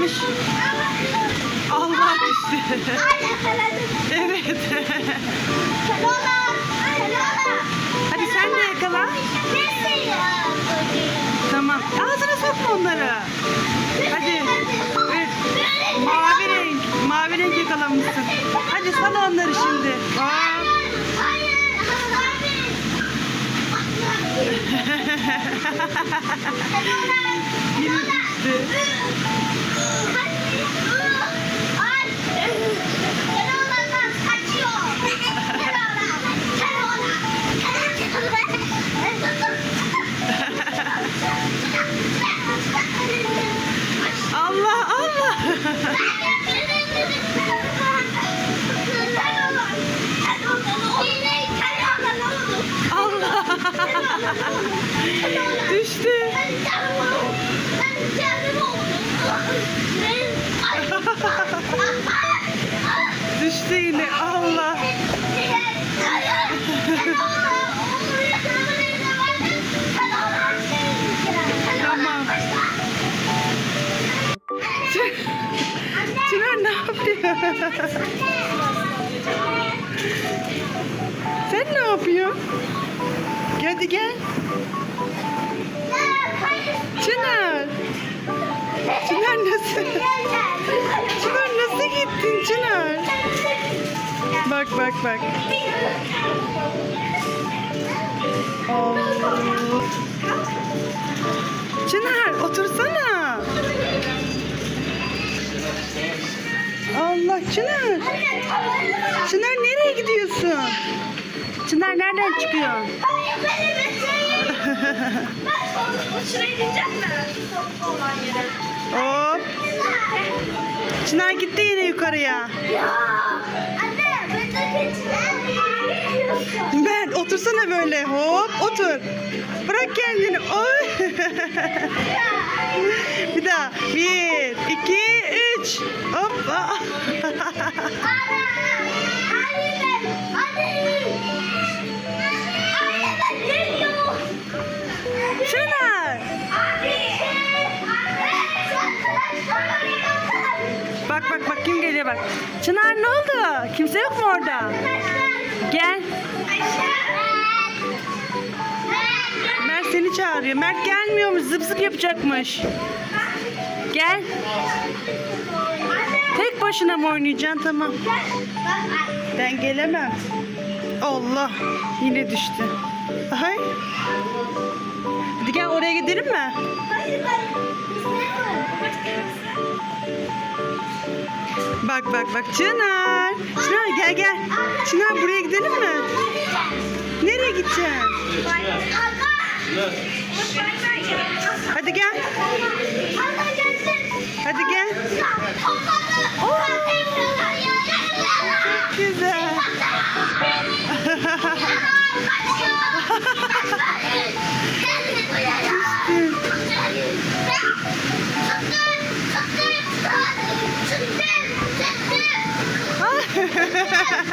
yakalamış. Allah düştü. Evet. Hadi sen de yakala. Tamam. Ağzına sokma onları. Hadi. Evet. Mavi renk. Mavi renk yakalamışsın. Hadi sal onları şimdi. Aa. Bak bak bak. Allah. Çınar otursana. Allah Çınar. Çınar nereye gidiyorsun? Çınar nereden çıkıyor? Şuraya gidecek mi? Toplu olan yere. Hop. Çınar gitti yine yukarıya. Ya ben otursana böyle. Hop otur. Bırak kendini. Oy. Bir daha. Bir, iki, üç. Hoppa. Çınar. Bak bak bak kim geliyor bak. Çınar ne oldu? Kimse yok mu orada? Gel. Mert seni çağırıyor. Mert gelmiyormuş. Zıp zıp yapacakmış. Gel. Tek başına mı oynayacaksın? Tamam. Ben gelemem. Allah. Yine düştü. Hay. Hadi gel oraya gidelim mi? Bak bak bak Çınar. Çınar gel gel. Çınar buraya gidelim mi? Nereye gideceksin? Hadi gel. Hadi gel. Güzel. Mert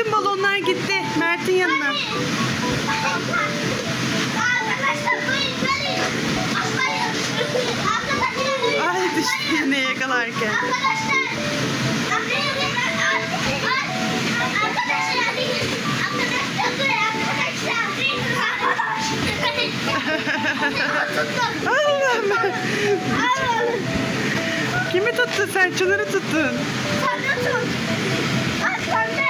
bütün balonlar gitti Mert'in yanına. Ay düştü yine yakalarken. Allah'ım. Allah'ım. Kimi tuttun sen? Çınar'ı tuttun. Sen de tut. Ay sen de.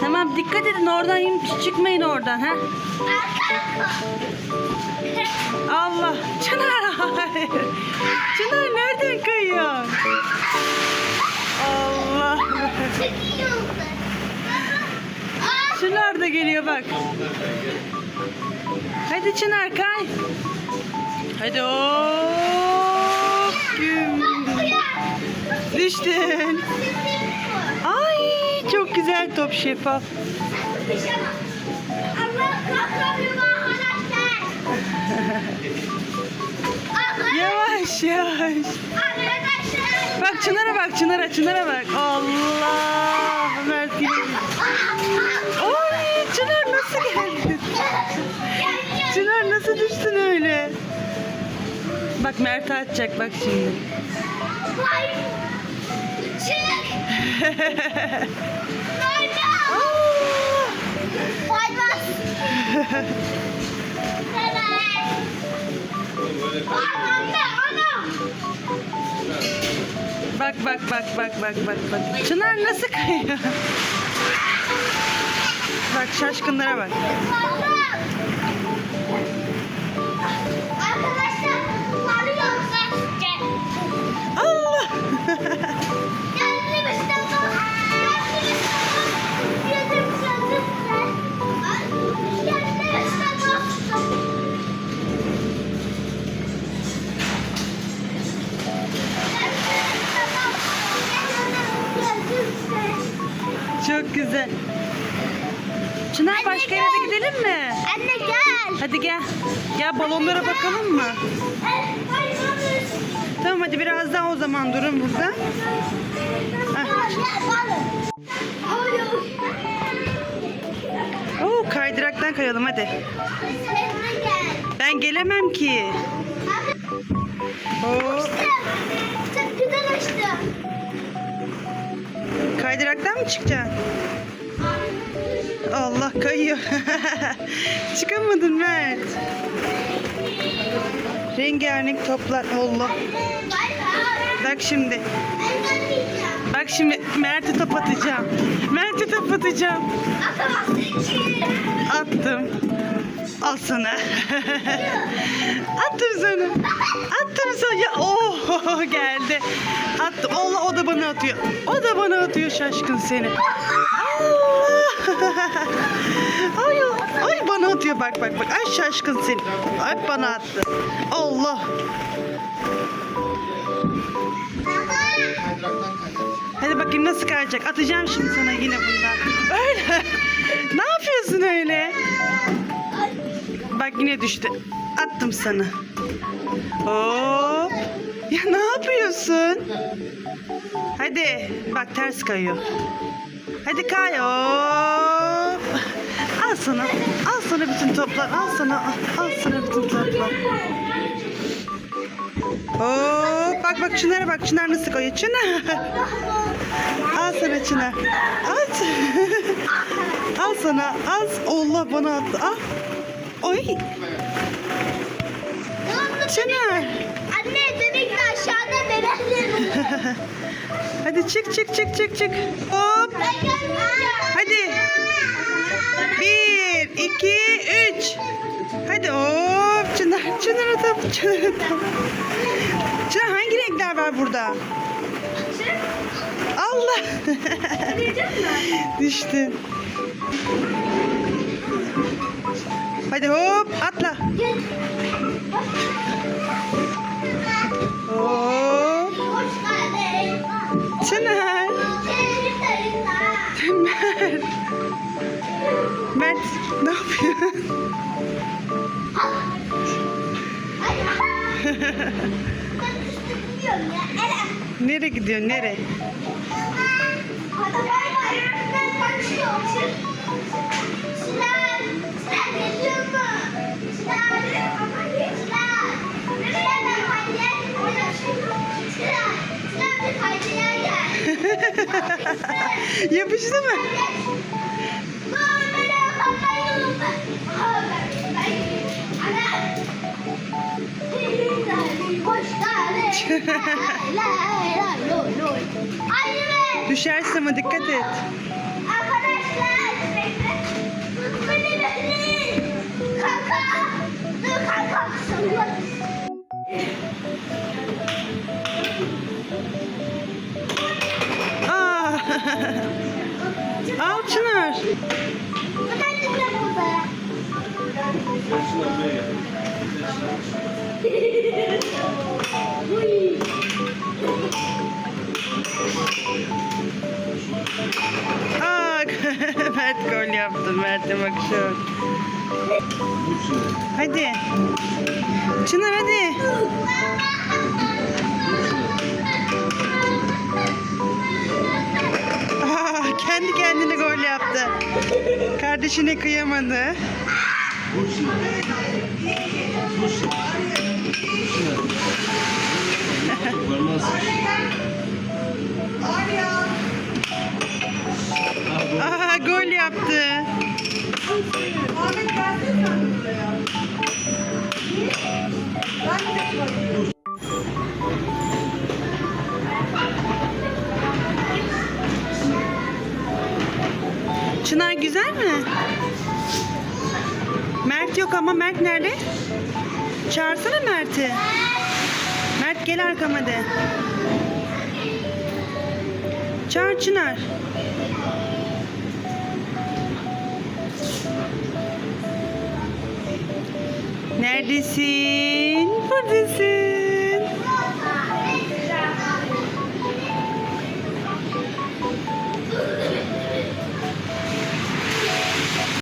Tamam dikkat edin oradan çıkmayın oradan ha. Allah. Çınar. Çınar nereden kayıyor? Allah. Çınar da geliyor bak. Hadi Çınar kay. Hadi hop. Düştün. Güzel top şeffaf. Yavaş yavaş. Bak Çınar'a bak Çınar'a Çınar'a bak. Allah. Mert. Ay Çınar nasıl geldin? Çınar nasıl düştün öyle? Bak Mert atacak bak şimdi. Bak bak bak bak bak bak bak. Çınar nasıl kayıyor? Bak şaşkınlara bak. Çok güzel. Çınar başka yere de gidelim mi? Anne gel. Hadi gel. Gel balonlara bakalım mı? Tamam hadi biraz daha o zaman durun burada. Oo kaydıraktan kayalım hadi. Ben gelemem ki. Oo, kaydıraktan mı çıkacaksın? Allah kayıyor. Çıkamadın Mert. Rengarenk toplar. Allah. Bak şimdi. Bak şimdi Mert'e top atacağım. Mert'e top atacağım. Attım. Al sana. Attım sana. Attım sana. Ya oh geldi. Attım. Allah o da bana atıyor. O da bana atıyor şaşkın seni. Allah. Ay, ay bana atıyor bak bak bak. Ay şaşkın seni. Ay bana attı. Allah. Hadi bakayım nasıl kayacak. Atacağım şimdi sana yine bundan. Öyle. Yine düştü. Attım sana. Hop. Ya ne yapıyorsun? Hadi. Bak ters kayıyor. Hadi kay. Hop. Al sana. Al sana bütün toplar. Al sana. Al sana bütün toplar. Hop. Bak bak Çınar'a bak. Çınar nasıl kayıyor. Çınar. Al sana Çınar. Al. al sana. Al. Allah bana attı. Al. Oy. Çınar. Anne bebek de aşağıda bebek Hadi çık çık çık çık çık. Hop. Hadi. Bir, iki, üç. Hadi hop. Çınar, Çınar atıp, Çınar atıp. Çınar hangi renkler var burada? Allah. Düştü. Hadi hop atla. Hop. Çınar. Mert. Mert ne yapıyorsun? Nereye gidiyorsun? Nereye? Hadi bay bay. Ben kaçıyorum. Sinan. Yapıştı mı? Düşersin ama dikkat et. Aa. Al Çınar. Ben de burada. Mert gol yaptı. Mert'e bak. Hadi. Çınar hadi. Aa, kendi kendine gol yaptı. Kardeşine kıyamadı. Yaptı. Çınar güzel mi? Mert yok ama Mert nerede? Çağırsana Mert'i. Mert gel arkama de. Çağır Çınar. medicine for disease.